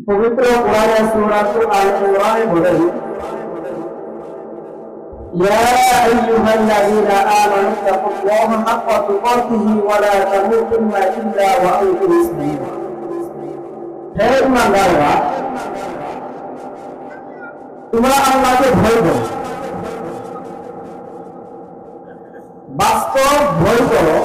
পবিত্র কোরআনে সূরা আল ইমরানে বলেন يا أيها الذين آمنوا اتقوا الله حق تقاته ولا تموتن إلا وأنتم مسلمون হে ইমানদাররা তোমরা আল্লাহকে ভয় করো বাস্তব ভয় করো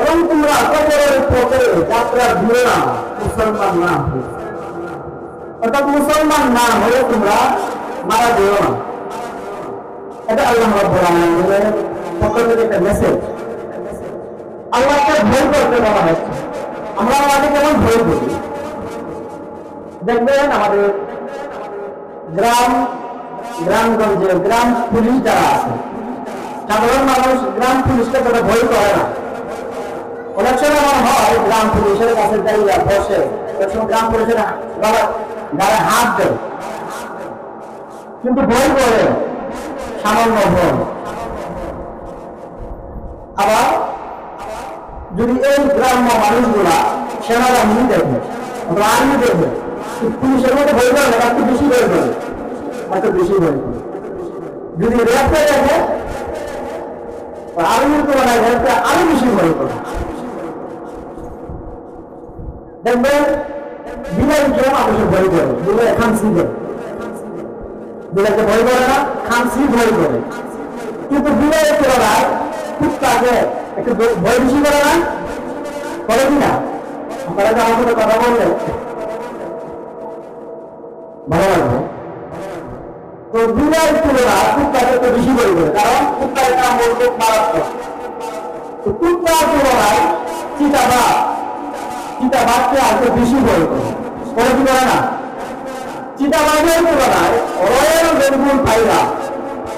এবং তোমরা কবরের পথে যাত্রা দিও না মুসলমান না হয়ে অর্থাৎ মুসলমান না হয়ে তোমরা মারা দিও না। এটা আল্লাহ রাব্বুল আলামিনের পক্ষ থেকে একটা মেসেজ আল্লাহকে ভয় করতে বলা হচ্ছে আমরা আমাদের কেমন ভয় করি? দেখবেন আমাদের গ্রাম গ্রামগঞ্জে গ্রাম পুলিশ যারা আছে, সাধারণ মানুষ গ্রাম পুলিশকে তারা ভয় করে না। অনেক সময় আমার হয়, গ্রাম পুলিশের কাছে দাঁড়িয়ে বসে। গ্রাম পুলিশের গায়ে হাত দেয় কিন্তু ভয় করে, সামান্য ভয়। আবার যদি এই গ্রাম্য মানুষগুলা সেনাবাহিনী দেখে অথবা আর্মি দেখে পুলিশের মধ্যে ভয় করে না একটু বেশি ভয় করে। একটু বেশি ভয় করে। যদি রেপে দেখে আর্মির তুলনায় রেপে আরও বেশি ভয় করে। দেখবেন বিলাইকেও মানুষের ভয় করে। বিলাই খামসি করে বিলাইকে ভয় করে না খামসি ভয় করে। কিন্তু বিলের তুলনায় কুত্তাকে। একটু ভয় বেশি করে না। করে কি না? আপনারা যে আমার কথা বললে ভালো লাগবে তো বিলের তুলনায় কুত্তাকে একটু বেশি ভয় করে। কারণ কুত্তার কামড় খুব মারাত্মক তো কুত্তার তুলনায় চিতাবাঘ চিতাবাঘকে আরও বেশি ভয় করে কি করে না? চিতাবাঘের তুলনায় রয়্যাল বেঙ্গল পাইরা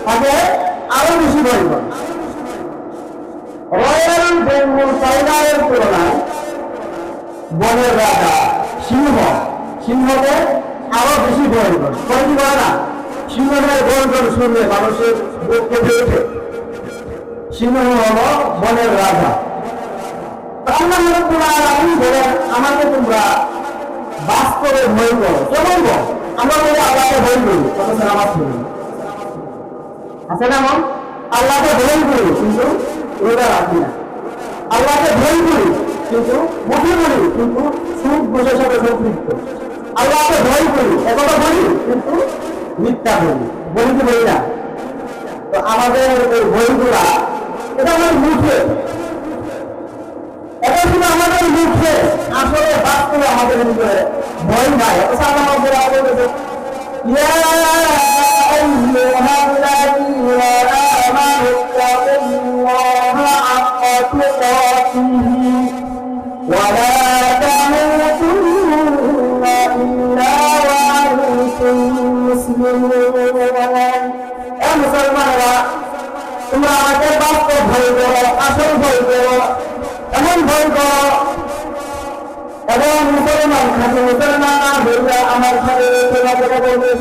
তাকে আরও বেশি ভয় করে রয়্যাল বেঙ্গল টাইগারের তুলনায় বনের রাজা সিংহ, সিংহকে আরও বেশি ভয় করে। করে কি করে না? সিংহের গর্জন শুনলে মানুষের বুক কেঁপে ওঠে। সিংহ হল বনের রাজা। আমাকে তোমরা বাস্তবে ভয় করো কেমন আমরা আল্লাহকে ভয় করি। কিন্তু রোজা রাখি না আল্লাহকে ভয় করি কিন্তু মুখে বলি কিন্তু সুখ বসে সাথে সম্পৃক্ত আল্লাহকে ভয় করি একথা বলি কিন্তু মিথ্যা বলি বলি কি বলি না তো আমাদের এই ভয়গুলা এটা আমার মুখে মুখে আসলে বাস্তবে আমাদের ভিতরে ভয় নাই। অথচ আল্লাহ রাব্বুল আলামিন বলেছেন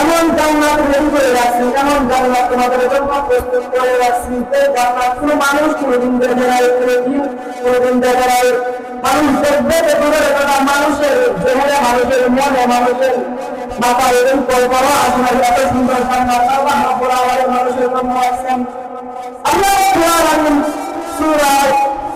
এমন জান্নাত রেডি করে রাখছি, এমন জান্নাত তোমাদের জন্য প্রস্তুত করে রাখছি। যে জান্নাত কোনো মানুষ কোনোদিন দেখে নাই, কোনোদিন কোনোদিন দেখে নাই। মানুষ দেখবে দেখবে কথা, মানুষের দেহে মানুষের মনে মানুষের মাথায় এরকম কল্পনা আসে না এত সুন্দর জান্নাত আল্লাহ মানুষের জন্য আছেন আল্লাহ রাব্বুল আলামিন সূরা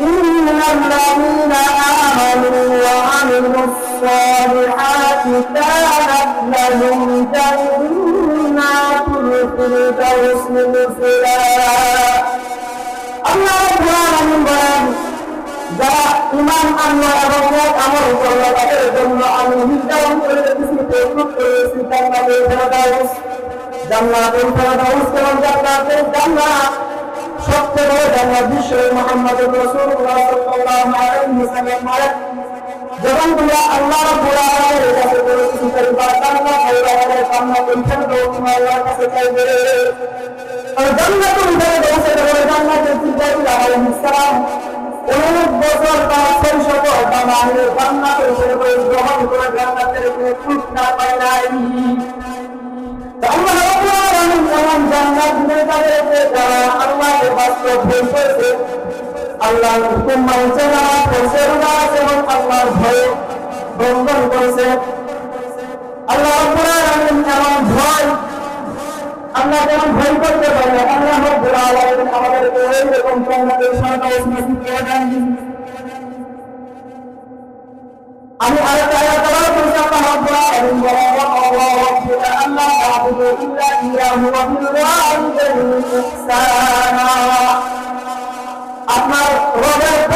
إن الذين آمنوا وعملوا الصالحات كانت لهم جنات الفردوس نزلا الله رب العالمين ইমান আনলো এবং নেক আমল করলো তাদের জন্য আমি নির্ধারণ করে রেখেছি প্রস্তুত করেছি জান্নাতুল ফেরদাউস জান্নাতুল ফেরদাউস কেমন জান্নাতুল জান্নাত সবচেয়ে বড় জান্নাত বিশ্ব মুহাম্মদ রাসূলুল্লাহ সাল্লাল্লাহু আলাইহি ওয়াসাল্লাম যখন তোমরা আল্লাহর কাছে চাইবে। আর জান্নাতুল ফেরদাউস এটা হলো জান্নাতুল আলাইহিস সালাম, অনেক বছর তার শৈশব বা মায়ের জান্নাতের ফেরদাউস গ্রহণ করে জান্নাতের কোনো সুখ না পায় নাই। আল্লাহ রাব্বুল আলামিন এমন জান্নাত ভয় করেছে আল্লাহর হুকুম মানছে না করছে আছে এবং আল্লাহর ভয়ে বন্ধন করেছে। আল্লাহ এমন ভয়, আমরা যেমন ভয় করতে পারি আল্লাহ রাব্বুল আলামিন আমাদেরকে এইরকম জান্নাতের সরকার আমি আরেকটা আয়াত তেলাওয়াত করেছি, আল্লাহ বলেন, ওয়া আল্লাহু রাব্বুকা আল্লা তা'বুদু ইল্লা ইয়্যাহু ওয়া বিল ওয়ালিদাইনি ইহসানা আপনার রবের পক্ষ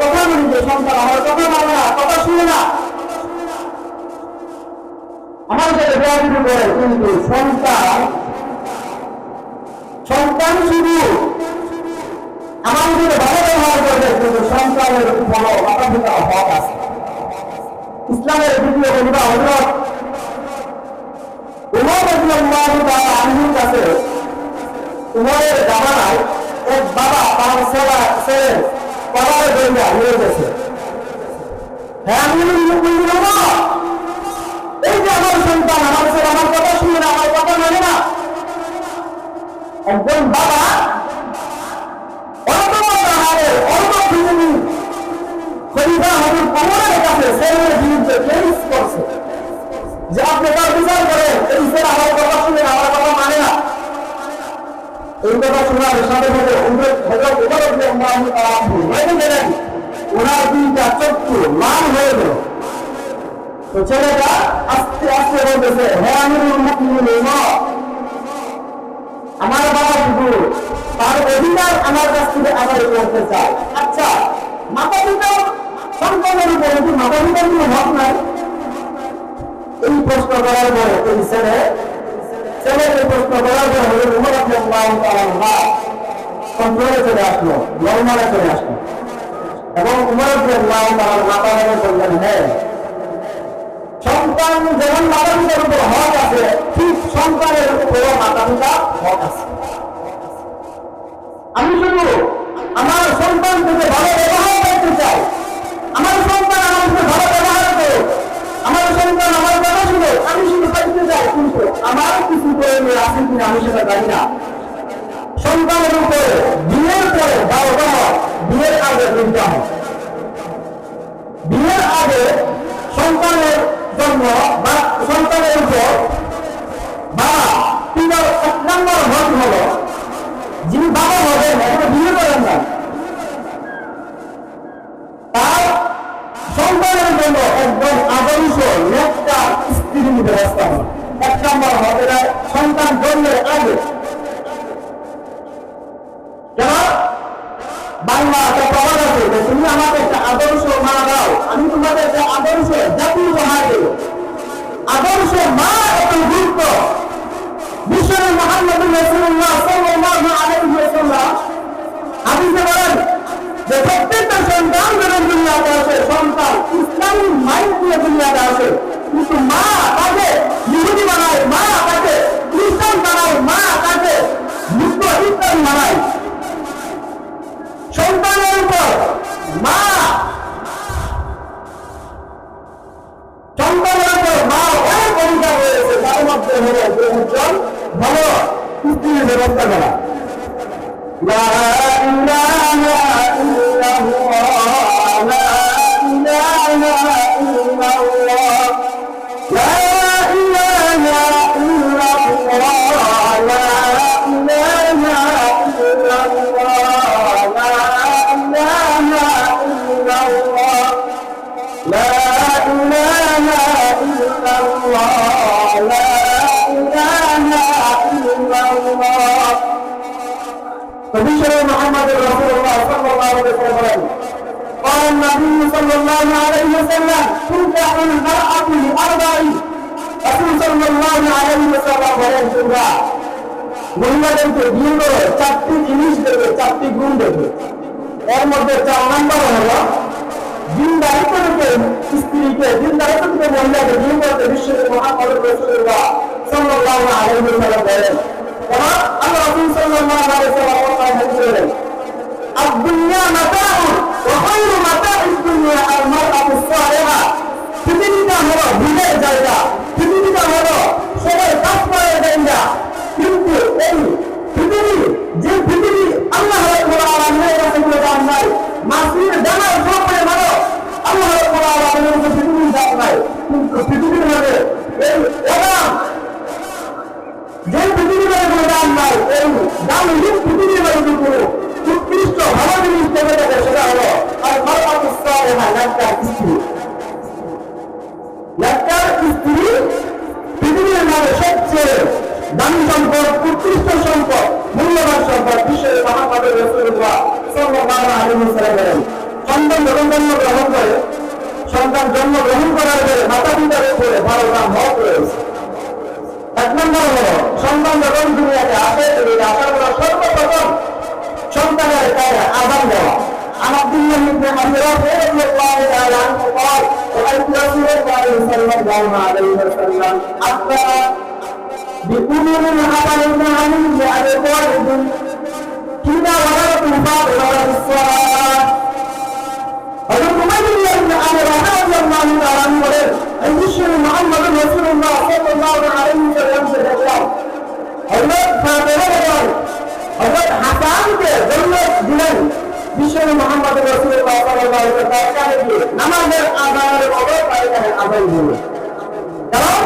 কথা বলি যে সন্তান আমার, কথা মানে না, কথা শুনে না। আমার করে কিন্তু সন্তান সন্তান শুধু আমার ভালো ব্যবহার করবে, কিন্তু সন্তানের ভালো মাতা হক আছে। ইসলামের দ্বিতীয় কবিতা হজরত উমর রাদিয়াল্লাহু তাআলা কাছে, উমরের জামানায় এক বাবা তার ছেলে বাবার দরিয়া নিয়ে গেছে হ্যাঁ আমি উমর এই যে আমার সন্তান, আমার ছেলে, আমার কথা শুনে না, আমার কথা মানে না। একজন বাবা, অল্প হারে অল্প পৃথিবী, খলিফা হবুর কমরের কাছে ছেলের বিরুদ্ধে কেস আমার কথা শুনে না, আমার কথা মানে না আমার তার অধিকার আমার কাছ থেকে আদায় করতে চায়। আচ্ছা মাতা পিতা সন্তানের উপর কিন্তু মাতা পিতার কোনো হক নাই? এই প্রশ্ন করার পরে এই ছেলে, ছেলেকে প্রশ্ন করার পরে হলো উমর আপনি আল্লাহ কন্ট্রোলে চলে আসলো, নর্মালে চলে আসলো। এবং উমর আপনি আল্লাহ মাতা হয়ে বললেন হ্যাঁ। সন্তান যেমন মাতা পিতার উপর হক আছে, ঠিক সন্তানের উপরও মাতা পিতা হক আছে। আমি শুধু আমার সন্তান থেকে ভালো ব্যবহার করতে চাই আমার সন্তান আমার সাথে ভালো ব্যবহার করো আমার সন্তান আমার কথা শুনো আমি শুধু পাইতে চাই কিন্তু আমার কিছু করে আসে কিনা আমি সেটা জানি না। সন্তানের উপরে, বিয়ের পরে দাও দাও বিয়ের আগে দিতে হয়। বিয়ের আগে সন্তানের জন্য বা সন্তানের উপর বাবা পিতার এক নম্বর হক হলো যিনি বাবা হবেন এখনও বিয়ে করেন না তার সন্তানের জন্য একদম আদর্শ নেকটা স্ত্রীর ব্যবস্থা হয়। এক নম্বর হবে সন্তান জন্মের আগে। কেন? বাংলা একটা প্রবাদ আছে, যে তুমি আমাকে একটা আদর্শ মা দাও। আমি তোমাকে একটা আদর্শ জাতি উপহার দেব। আদর্শ মা এত গুরুত্ব বিশ্বরে মোহাম্মদ রাসূলুল্লাহ সাল্লাল্লাহু আলাইহি ওয়াসাল্লাম হাদিসে বলেন যে প্রত্যেকটা সন্তান যখন দুনিয়াতে আসে, সন্তান ইসলামী মাইন্ড নিয়ে দুনিয়াতে আসে। কিন্তু মা ব্যবস্থা করা তো বিশ্বরে মোহাম্মদ রাসূলুল্লাহ সাল্লাল্লাহু আলাইহি ওয়াসাল্লাম বলেন قال النبي صلى الله عليه وسلم تنكح المرأة لأربع رسول صلى الله عليه وسلم বলেন তোমরা মহিলাদেরকে বিয়ে করে চারটি জিনিস দেবে চারটি গুণ দেবে এর মধ্যে চার নম্বর হলো দিনদারিত্ব থেকে স্ত্রীকে দিনদারিত্ব থেকে মহিলাকে বিয়ে করতে বিশ্বের মহাপদ রসুল্লাহ সাল্লাল্লাহু আলাইহি ওয়াসাল্লাম বলেন এবং আল্লাহ রাসূল সাল্লাল্লাহু আলাইহি ওয়াসাল্লাম বলেন আদ-দুনিয়া মাতাউ ওয়া খায়রু মাতাউদ দুনিয়া আল-মারআতু সালিহা পৃথিবীটা হলো ভুলের জায়গা পৃথিবীটা হলো সবাই কাজ করার জায়গা কিন্তু এই পৃথিবী যে পৃথিবী আল্লাহ রাব্বুল আলামিনের কাছে কোনো দাম নাই মাসির দানার উপরে মানো আল্লাহ রাব্বুল আলামিনের কাছে পৃথিবীর দাম নাই। কিন্তু পৃথিবীর মধ্যে এই অবাক যে মধ্যে কোনো দাম নাই, এই দামহীন পৃথিবীর মধ্যে কোনো উৎকৃষ্ট ভালো জিনিস দেবে থাকে সেটা হলো আর মারফাত সালেহা, লাক্কার স্ত্রী। লাক্কার স্ত্রী পৃথিবীর মধ্যে সবচেয়ে দামি সম্পদ, উৎকৃষ্ট সম্পদ, মূল্যবান সম্পদ বিশ্বের মহাপাদের রসুল্লাহ সাল্লাল্লাহু আলাইহি ওয়াসাল্লাম বলেন সন্তান যখন জন্মগ্রহণ করে, সন্তান জন্মগ্রহণ করার পরে মাতা পিতার উপরে ভালো দাম হক রয়েছে এক নম্বর হলো সন্তান যখন দুনিয়াতে আসে দুনিয়াতে আসার পর সর্বপ্রথম সন্তানের গায়ে আজান দেওয়া عن عبد الله بن ابي رافع رضي الله تعالى عنه قال رايت رسول الله صلى الله عليه وسلم حتى بأمر حسن بن علي لأبي طالب حين ولدت فاطمة الصلاة حضرت عمر بن ابي رافع رضي الله تعالى عنه বলেন البشر محمد رسول الله صلى الله عليه وسلم سے بتاؤ বলেন হযরত হাসানকে জন্নত দিলেন বিশ্বনবী মুহাম্মদ রাসূলুল্লাহ সাল্লাল্লাহু আলাইহি গিয়ে নামাজের আযানের অবস্থায় তাকে আযান দিল কারণ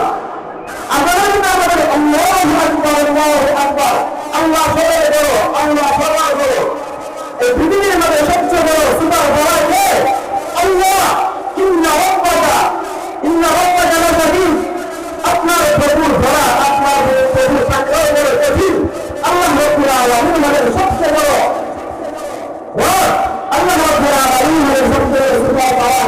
আযানের নামাজে আল্লাহু আকবার আল্লাহু আকবার, আল্লাহ সবাই বড়, আল্লাহ সবার বড়। এই পৃথিবীর মধ্যে সবচেয়ে বড় সুপার বড় কে? আল্লাহ। ইন্না রাব্বাকা মানে সবচেয়ে বড় আল্লাহ রব্বুল আলামিন মানে সবচেয়ে সুপার